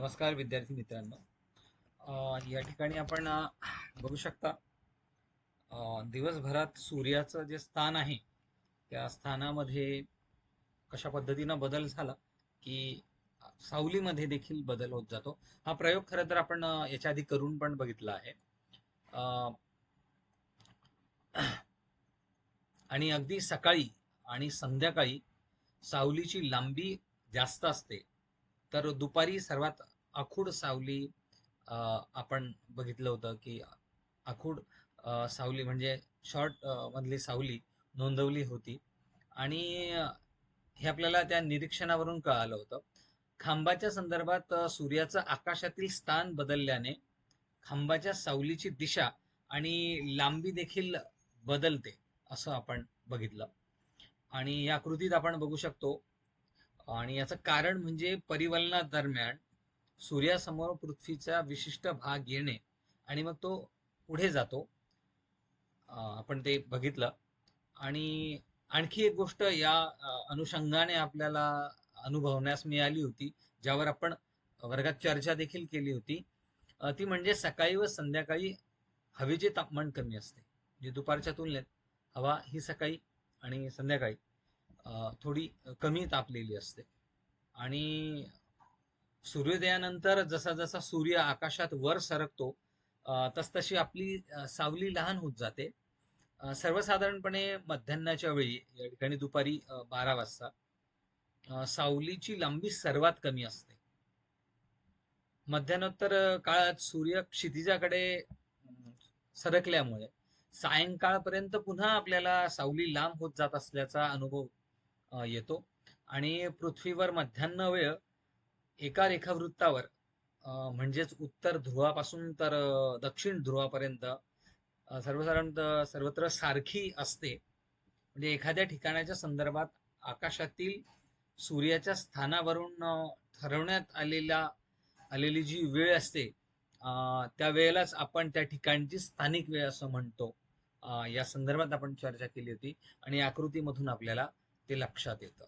नमस्कार विद्यार्थी मित्रांनो. या ठिकाणी आपण बघू शकता दिवसभरात सूर्याचं जे स्थान आहे त्या स्थानामध्ये कशा पद्धतीनं बदल झाला की सावलीमध्ये देखील बदल होत जातो. हा प्रयोग खरं तर आपण याच्या आधी करून पण बघितला आहे. आणि अगदी सकाळी आणि संध्याकाळी सावलीची लांबी जास्त असते. तर दुपारी सर्वात आखूड सावली आपण बघितलं होतं की आखूड सावली म्हणजे शॉर्ट मधली सावली नोंदवली होती. आणि हे आपल्याला त्या निरीक्षणावरून कळालं होतं. खांबाच्या संदर्भात सूर्याचं आकाशातील स्थान बदलल्याने खांबाच्या सावलीची दिशा आणि लांबी देखील बदलते असं आपण बघितलं. आणि या कृतीत आपण बघू शकतो आणि याचं कारण म्हणजे परिवलनादरम्यान सूर्यासमोर पृथ्वीचा विशिष्ट भाग येणे आणि मग तो पुढे जातो. आपण ते बघितलं. आणि आणखी एक गोष्ट या अनुषंगाने आपल्याला अनुभवण्यास मिळाली होती ज्यावर आपण वर्गात चर्चा देखील केली होती. ती म्हणजे सकाळी व संध्याकाळी हवेचे तापमान कमी असते. म्हणजे दुपारच्या तुलनेत हवा ही सकाळी आणि संध्याकाळी. थोडी कमी तापलेली असते. आणि सूर्योदयानंतर जसा जसा सूर्य आकाशात वर सरकतो तसतशी आपली सावली लहान होत जाते. सर्वसाधारणपणे मध्यान्हाच्या वेळी या ठिकाणी दुपारी बारा वाजता सावलीची लांबी सर्वात कमी असते. मध्यान्होत्तर काळात सूर्य क्षितिजाकडे सरकल्यामुळे सायंकाळपर्यंत पुन्हा आपल्याला सावली लांब होत जात असल्याचा अनुभव येतो. आणि पृथ्वीवर मध्यान्ह वेळ एका रेखावृत्तावर अं, म्हणजेच उत्तर ध्रुवापासून तर दक्षिण ध्रुवापर्यंत अं, सर्वत्र सारखी असते. म्हणजे एखाद्या ठिकाणाच्या संदर्भात आकाशातील सूर्याच्या स्थानावरून ठरवण्यात आलेला आलेली जी वेळ असते त्या वेळेलाच आपण त्या ठिकाणची स्थानिक वेळ असं म्हणतो. या संदर्भात आपण चर्चा केली होती. आणि आकृतीमधून आपल्याला ते लक्षात येतं.